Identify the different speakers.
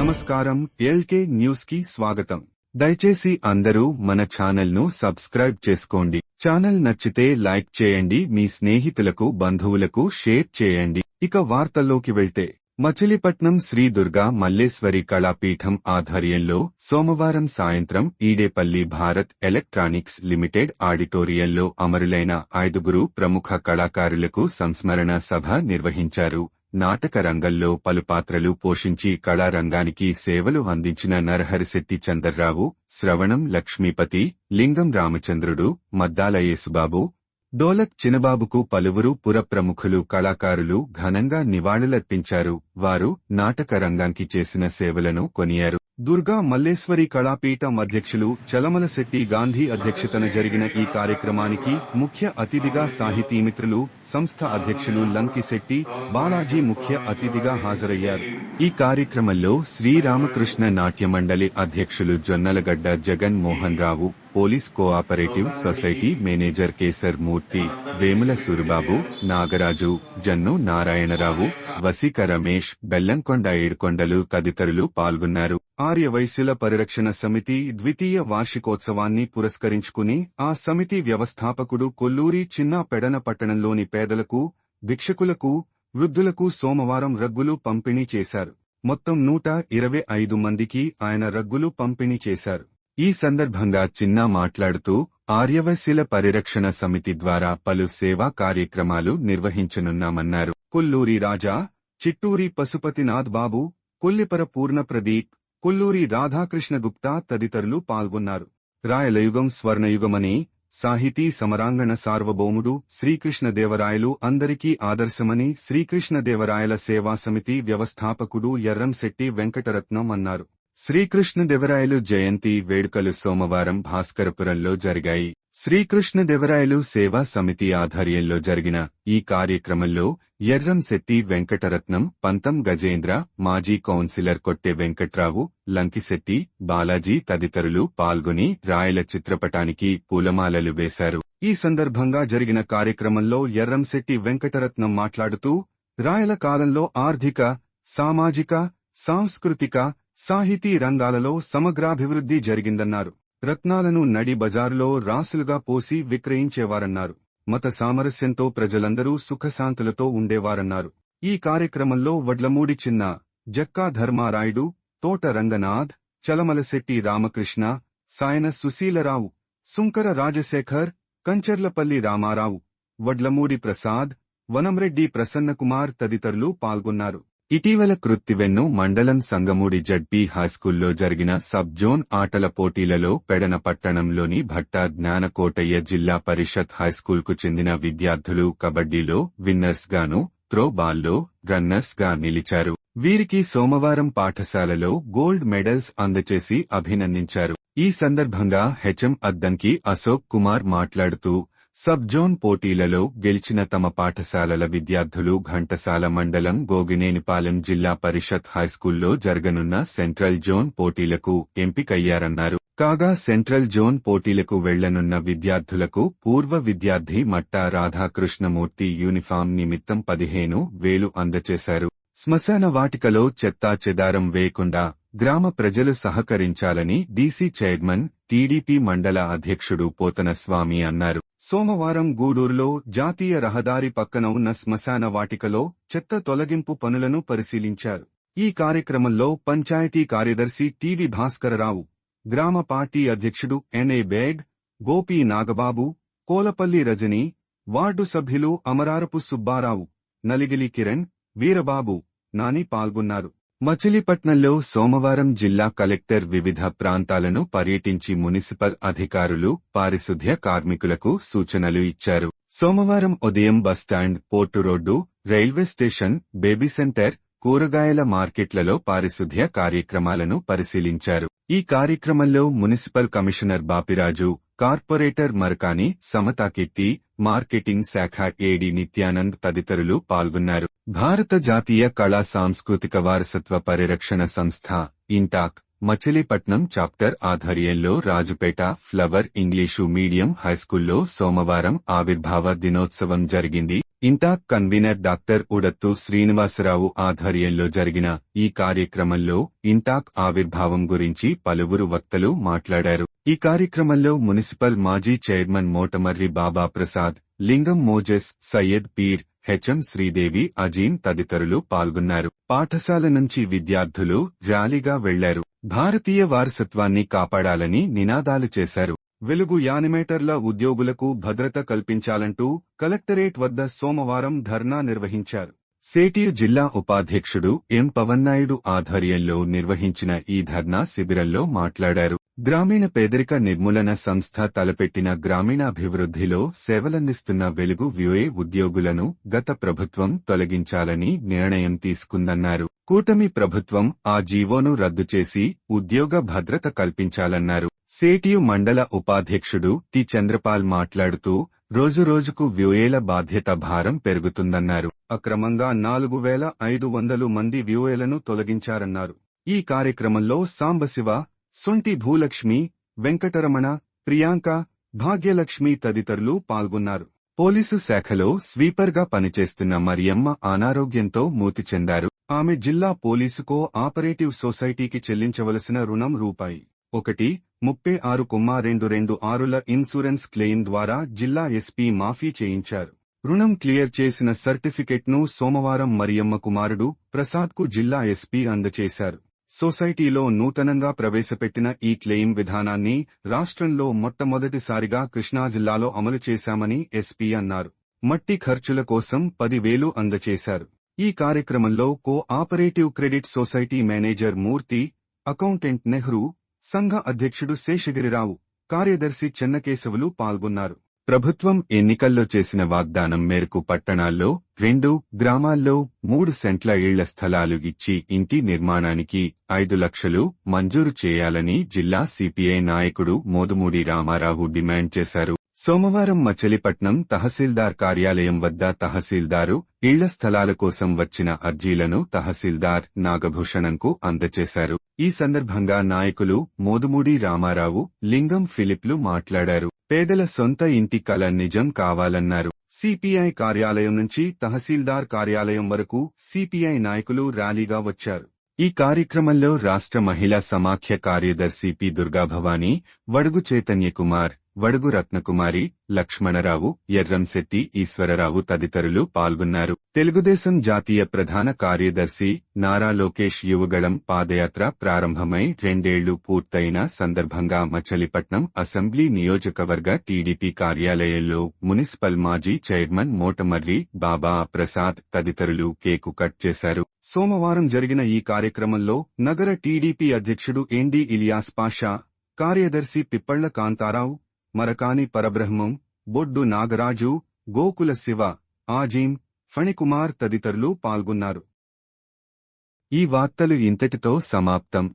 Speaker 1: నమస్కారం ఎల్కే న్యూస్కి స్వాగతం. దయచేసి అందరూ మన ఛానల్ను సబ్స్క్రైబ్ చేసుకోండి. ఛానల్ నచ్చితే లైక్ చేయండి మీ స్నేహితులకు బంధువులకు షేర్ చేయండి. ఇక వార్తల్లోకి వెళ్తే మచిలీపట్నం శ్రీ దుర్గా మల్లేశ్వరి కళాపీఠం ఆధ్వర్యంలో సోమవారం సాయంత్రం ఈడేపల్లి భారత్ ఎలక్ట్రానిక్స్ లిమిటెడ్ ఆడిటోరియంలో అమరులైన ఐదుగురు ప్రముఖ కళాకారులకు సంస్మరణ సభ నిర్వహించారు. నాటకరంగంలో పలు పాత్రలు పోషించి కళారంగానికి సేవలు అందించిన నరహరిశెట్టి చందర్రావు శ్రవణం లక్ష్మీపతి లింగం రామచంద్రుడు మద్దాల యేసుబాబు డోలక్ చినబాబుకు పలువురు పురప్రముఖులు కళాకారులు ఘనంగా నివాళులర్పించారు. వారు నాటక రంగానికి చేసిన సేవలను కొనియారు. దుర్గా మల్లేశ్వరి కళాపీఠం అధ్యక్షులు చలమలశెట్టి గాంధీ అధ్యక్షతన జరిగిన ఈ కార్యక్రమానికి ముఖ్య అతిథిగా సాహితీమిత్రులు సంస్థ అధ్యక్షులు లంకిశెట్టి బాలాజీ ముఖ్య అతిథిగా హాజరయ్యారు. ఈ కార్యక్రమంలో శ్రీరామకృష్ణ నాట్య మండలి అధ్యక్షులు Jonnalagadda Jagan Mohan Rao police cooperative society manager Kesar Murthy Vemula Suribabu Nagaraju Jannu Narayanarao Vasika Ramesh Bellamkonda Edukondalu తదితరులు పాల్గొన్నారు. ఆర్యవైశ్యుల పరిరక్షణ సమితి ద్వితీయ వార్షికోత్సవాన్ని పురస్కరించుకుని ఆ సమితి వ్యవస్థాపకుడు కొల్లూరి చిన్న పెడన పట్టణంలోని పేదలకు భిక్షకులకు వృద్ధులకు సోమవారం రగ్గులు పంపిణీ చేశారు. మొత్తం నూట ఇరవై ఐదు మందికి ఆయన రగ్గులు పంపిణీ చేశారు. ఈ సందర్భంగా చిన్న మాట్లాడుతూ ఆర్యవైశ్యుల పరిరక్షణ సమితి ద్వారా పలు సేవా కార్యక్రమాలు నిర్వహించనున్నామన్నారు. కొల్లూరి రాజా చిట్టూరి పశుపతినాథ్ బాబు కొల్లిపర పూర్ణ ప్రదీప్ కొల్లూరి రాధాకృష్ణ గుప్తా తదితరులు పాల్గొన్నారు. రాయలయుగం స్వర్ణయుగమని సాహితీ సమరాంగణ సార్వభౌముడు శ్రీకృష్ణదేవరాయలు అందరికీ ఆదర్శమని శ్రీకృష్ణదేవరాయల సేవా సమితి వ్యవస్థాపకుడు ఎర్రంశెట్టి వెంకటరత్నం అన్నారు. శ్రీకృష్ణదేవరాయలు జయంతి వేడుకలు సోమవారం భాస్కరపురంలో జరిగాయి. శ్రీకృష్ణదేవరాయలు సేవా సమితి ఆధ్వర్యంలో జరిగిన ఈ కార్యక్రమంలో ఎర్రంశెట్టి వెంకటరత్నం పంతం గజేంద్ర మాజీ కౌన్సిలర్ కొట్టె వెంకట్రావు లంకిశెట్టి బాలాజీ తదితరులు పాల్గొని రాయల చిత్రపటానికి పూలమాలలు వేశారు. ఈ సందర్భంగా జరిగిన కార్యక్రమంలో ఎర్రంశెట్టి వెంకటరత్నం మాట్లాడుతూ రాయల కాలంలో ఆర్థిక సామాజిక సాంస్కృతిక సాహితీ రంగాలలో సమగ్రాభివృద్ధి జరిగిందన్నారు. రత్నాలను నడి బజారులో రాసులుగా పోసి విక్రయించేవారన్నారు. మత సామరస్యంతో ప్రజలందరూ సుఖశాంతులతో ఉండేవారన్నారు. ఈ కార్యక్రమంలో వడ్లమూడి చిన్న జక్కా ధర్మారాయుడు తోట రంగనాథ్ చలమలశెట్టి రామకృష్ణ సాయన సుశీలరావు సుంకర రాజశేఖర్ కంచర్లపల్లి రామారావు వడ్లమూడి ప్రసాద్ వనంరెడ్డి ప్రసన్నకుమార్ తదితరులు పాల్గొన్నారు. ఇటీవల కృత్తివెన్ను మండలం సంగమూడి జడ్పీ హైస్కూల్లో జరిగిన సబ్ జోన్ ఆటల పోటీలలో పెడన పట్టణంలోని భట్టా జ్ఞానకోటయ్య జిల్లా పరిషత్ హైస్కూల్కు చెందిన విద్యార్థులు కబడ్డీలో విన్నర్స్ గాను త్రో రన్నర్స్గా నిలిచారు. వీరికి సోమవారం పాఠశాలలో గోల్డ్ మెడల్స్ అందచేసి అభినందించారు. ఈ సందర్భంగా హెచ్ఎం అద్దంకి అశోక్ కుమార్ మాట్లాడుతూ సబ్ జోన్ పోటీలలో గెలిచిన తమ పాఠశాలల విద్యార్థులు ఘంటసాల మండలం గోగినేనిపాలెం జిల్లా పరిషత్ హైస్కూల్లో జరగనున్న సెంట్రల్ జోన్ పోటీలకు ఎంపికయ్యారన్నారు. కాగా సెంట్రల్ జోన్ పోటీలకు వెళ్ళనున్న విద్యార్థులకు పూర్వ విద్యార్థి మట్టా రాధాకృష్ణమూర్తి యూనిఫామ్ నిమిత్తం పదిహేను వేలు అందచేశారు. శ్మశాన వాటికలో చెత్తా చెదారం వేయకుండా గ్రామ ప్రజలు సహకరించాలని డీసీ చైర్మన్ టీడీపీ మండల అధ్యక్షుడు పోతన స్వామి అన్నారు. సోమవారం గూడూరులో జాతీయ రహదారి పక్కన ఉన్న శ్మశాన వాటికలో చెత్త తొలగింపు పనులను పరిశీలించారు. ఈ కార్యక్రమంలో పంచాయతీ కార్యదర్శి టివి భాస్కరరావు గ్రామ పార్టీ అధ్యక్షుడు N A Baig Gopi Nagababu Kolapalli Rajani ward సభ్యులు అమరారపు సుబ్బారావు నలిగిలి కిరణ్ వీరబాబు నాని పాల్గొన్నారు. మచిలీపట్నంలో సోమవారం జిల్లా కలెక్టర్ వివిధ ప్రాంతాలను పర్యటించి మున్సిపల్ అధికారులు పారిశుధ్య కార్మికులకు సూచనలు ఇచ్చారు. సోమవారం ఉదయం bus stand port road railway station baby centre కూరగాయల మార్కెట్లలో పారిశుధ్య కార్యక్రమాలను పరిశీలించారు. ఈ కార్యక్రమంలో municipal commissioner Bapiraju corporator Marakani Samathakeerthi marketing శాఖ ఏడి నిత్యానంద్ తదితరులు పాల్గొన్నారు. భారత జాతీయ కళా సాంస్కృతిక వారసత్వ పరిరక్షణ సంస్థ ఇంటాక్ మచిలీపట్నం చాప్టర్ ఆధ్వర్యంలో రాజుపేట ఫ్లవర్ ఇంగ్లీషు మీడియం హైస్కూల్లో సోమవారం ఆవిర్భావ దినోత్సవం జరిగింది. ఇంటాక్ కన్వీనర్ డాక్టర్ ఉడత్తు శ్రీనివాసరావు ఆధ్వర్యంలో జరిగిన ఈ కార్యక్రమంలో ఇంటాక్ ఆవిర్భావం గురించి పలువురు వక్తలు మాట్లాడారు. ఈ కార్యక్రమంలో మున్సిపల్ మాజీ chairman Motamarri Baba Prasad Lingam Moses Syed Peer HM Sridevi Azeem తదితరులు పాల్గొన్నారు. పాఠశాల నుంచి విద్యార్థులు ర్యాలీగా వెళ్ళారు. భారతీయ వారసత్వాన్ని కాపాడాలని నినాదాలు చేశారు. వెలుగు యానిమేటర్ల ఉద్యోగులకు భద్రత కల్పించాలంటూ కలెక్టరేట్ వద్ద సోమవారం ధర్నా నిర్వహించారు. సేటియు జిల్లా ఉపాధ్యక్షుడు ఎం పవన్నాయుడు ఆధ్వర్యంలో నిర్వహించిన ఈ ధర్నా శిబిరంలో మాట్లాడారు. గ్రామీణ పేదరిక నిర్మూలన సంస్థ తలపెట్టిన గ్రామీణాభివృద్ధిలో సేవలందిస్తున్న వెలుగు వ్యూఏ ఉద్యోగులను గత ప్రభుత్వం తొలగించాలని నిర్ణయం తీసుకుందన్నారు. కూటమి ప్రభుత్వం ఆ జీవోను రద్దు చేసి ఉద్యోగ భద్రత కల్పించాలన్నారు. సేటియు మండల ఉపాధ్యక్షుడు టి చంద్రపాల్ మాట్లాడుతూ రోజురోజుకు వ్యూఏల బాధ్యత భారం పెరుగుతుందన్నారు. అక్రమంగా నాలుగు వేల ఐదు వందలు మంది వ్యూఏలను తొలగించారన్నారు. ఈ కార్యక్రమంలో సాంబశివ సుంటి భూలక్ష్మి వెంకటరమణ ప్రియాంక భాగ్యలక్ష్మి తదితరులు పాల్గొన్నారు. పోలీసు శాఖలో స్వీపర్గా పనిచేస్తున్న మరియమ్మ అనారోగ్యంతో మూతి చెందారు. ఆమె జిల్లా పోలీసుకో ఆపరేటివ్ సొసైటీకి చెల్లించవలసిన రుణం రూపాయి ఒకటి ముప్పై ఆరు కొమ్మ రెండు రెండు ఆరుల ఇన్సూరెన్స్ క్లెయిమ్ ద్వారా జిల్లా ఎస్పీ మాఫీ చేయించారు. రుణం క్లియర్ చేసిన సర్టిఫికెట్ను సోమవారం మరియమ్మ కుమారుడు ప్రసాద్కు జిల్లా ఎస్పీ అందజేశారు సొసైటీలో నూతనంగా ప్రవేశపెట్టిన ఈ క్లెయిమ్ విధానాన్ని రాష్ట్రంలో మొట్టమొదటిసారిగా కృష్ణా జిల్లాలో అమలు చేశామని ఎస్పీ అన్నారు. మట్టి ఖర్చుల కోసం పదివేలు అందజేశారు ఈ కార్యక్రమంలో cooperative credit society manager Murthy accountant Nehru సంఘ అధ్యక్షుడు శేషగిరిరావు కార్యదర్శి చెన్నకేశవులు పాల్గొన్నారు. ప్రభుత్వం ఎన్నికల్లో చేసిన వాగ్దానం మేరకు పట్టణాల్లో రెండు గ్రామాల్లో మూడు సెంట్ల ఇళ్ళ స్థలాలు ఇచ్చి ఇంటి నిర్మాణానికి ఐదు లక్షలు మంజూరు చేయాలని జిల్లా సిపిఐ నాయకుడు మోదుమూడి రామారావు డిమాండ్ చేశారు. సోమవారం మచిలీపట్నం తహసీల్దార్ కార్యాలయం వద్ద తహసీల్దారు ఇళ్ళ స్థలాల కోసం వచ్చిన అర్జీలను తహసీల్దార్ నాగభూషణంకు అందజేశారు ఈ సందర్భంగా నాయకులు మోదుమూడి రామారావు లింగం ఫిలిప్లు మాట్లాడారు. పేదల సొంత ఇంటి కల నిజం కావాలన్నారు. సిపిఐ కార్యాలయం నుంచి తహసీల్దార్ కార్యాలయం వరకు సిపిఐ నాయకులు ర్యాలీగా వచ్చారు. ఈ కార్యక్రమంలో రాష్ట్ర మహిళా సమాఖ్య కార్యదర్శి పి దుర్గాభవాని వడుగు చైతన్య కుమార్ వడుగు రత్నకుమారి లక్ష్మణరావు ఎర్రంశెట్టి ఈశ్వరరావు తదితరులు పాల్గొన్నారు. తెలుగుదేశం జాతీయ ప్రధాన కార్యదర్శి నారా లోకేష్ యువగళం పాదయాత్ర ప్రారంభమై రెండేళ్ళు పూర్తయిన సందర్భంగా మచిలీపట్నం అసెంబ్లీ నియోజకవర్గ టీడీపీ కార్యాలయంలో మున్సిపల్ మాజీ చైర్మన్ మోటమర్రి బాబా ప్రసాద్ తదితరులు కేకు కట్ చేశారు. సోమవారం జరిగిన ఈ కార్యక్రమంలో నగర టీడీపీ అధ్యక్షుడు ఎన్డీ ఇలియాస్ పాషా కార్యదర్శి పిప్పళ్ళ కాంతారావు మరకాని పరబ్రహ్మం బొడ్డు నాగరాజు గోకుల శివ ఆజీం ఫణికుమార్ తదితరులు పాల్గొన్నారు. ఈ వార్తలు ఇంతటితో సమాప్తం.